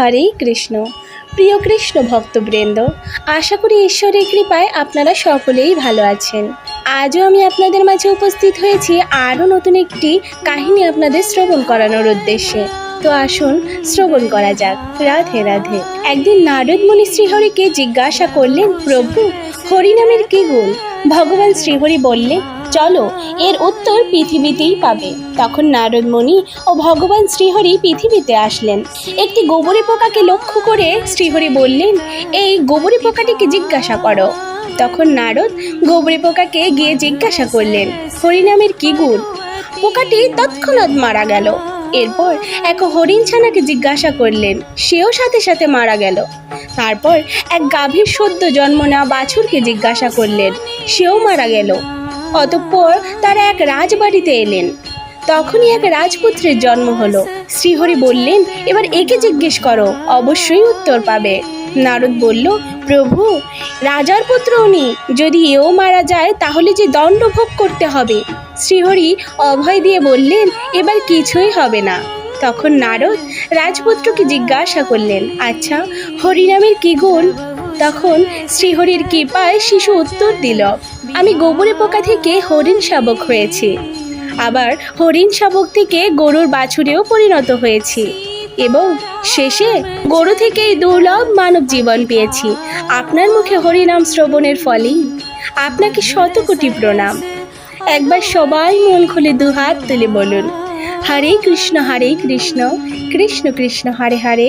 হরে কৃষ্ণ। প্রিয় কৃষ্ণ ভক্তবৃন্দ, আশা করি ঈশ্বরের কৃপায় আপনারা সকলেই ভালো আছেন। আজও আমি আপনাদের মাঝে উপস্থিত হয়েছি আরও নতুন একটি কাহিনী আপনাদের শ্রবণ করানোর উদ্দেশ্যে। তো আসুন শ্রবণ করা যাক। রাধে রাধে। একদিন নারদ মুনি শ্রীহরিকে জিজ্ঞাসা করলেন, প্রভু হরিনামের কি গুণ? ভগবান শ্রীহরি বললেন চলো, এর উত্তর পৃথিবীতেই পাবে। তখন নারদ মুনি ও ভগবান শ্রীহরি পৃথিবীতে আসলেন। একটি গোবরী পোকাকে লক্ষ্য করে শ্রীহরি বললেন, এই গোবরী পোকাটিকে জিজ্ঞাসা করো। তখন নারদ গোবরী পোকাকে গিয়ে জিজ্ঞাসা করলেন, হরিনামের কি গুণ? পোকাটি তৎক্ষণাৎ মারা গেল। এরপর এক হরিণ ছানাকে জিজ্ঞাসা করলেন, সেও সাথে সাথে মারা গেল? তারপর এক গাভীর সদ্য জন্ম নেওয়া বাছুরকে জিজ্ঞাসা করলেন, সেও মারা গেল? অতঃপর তারা এক রাজবাড়িতে এলেন। তখনই এক রাজপুত্রের জন্ম হলো। শ্রীহরি বললেন, এবার একে জিজ্ঞেস করো, অবশ্যই উত্তর পাবে। নারদ বলল, প্রভু, রাজার পুত্র উনি। যদি এও মারা যায়, তাহলে যে দণ্ড ভোগ করতে হবে। শ্রীহরি অভয় দিয়ে বললেন, এবার কিছুই হবে না। তখন নারদ রাজপুত্রকে জিজ্ঞাসা করলেন আচ্ছা হরিনামের কি গুণ? তখন শ্রীহরির কৃপায় শিশু উত্তর দিল, আমি গোবরে পোকা থেকে হরিণ শাবক হয়েছি। আবার হরিণ শাবক থেকে গরুর বাছুরেও পরিণত হয়েছি। এবং শেষে গরু থেকেই দুর্লভ মানব জীবন পেয়েছি। আপনার মুখে হরিনাম শ্রবণের ফলেই। আপনাকে শত কোটি প্রণাম। একবার সবাই মন খুলে দুহাত তুলে বলুন, হরে কৃষ্ণ হরে কৃষ্ণ কৃষ্ণ কৃষ্ণ, হরে হরে।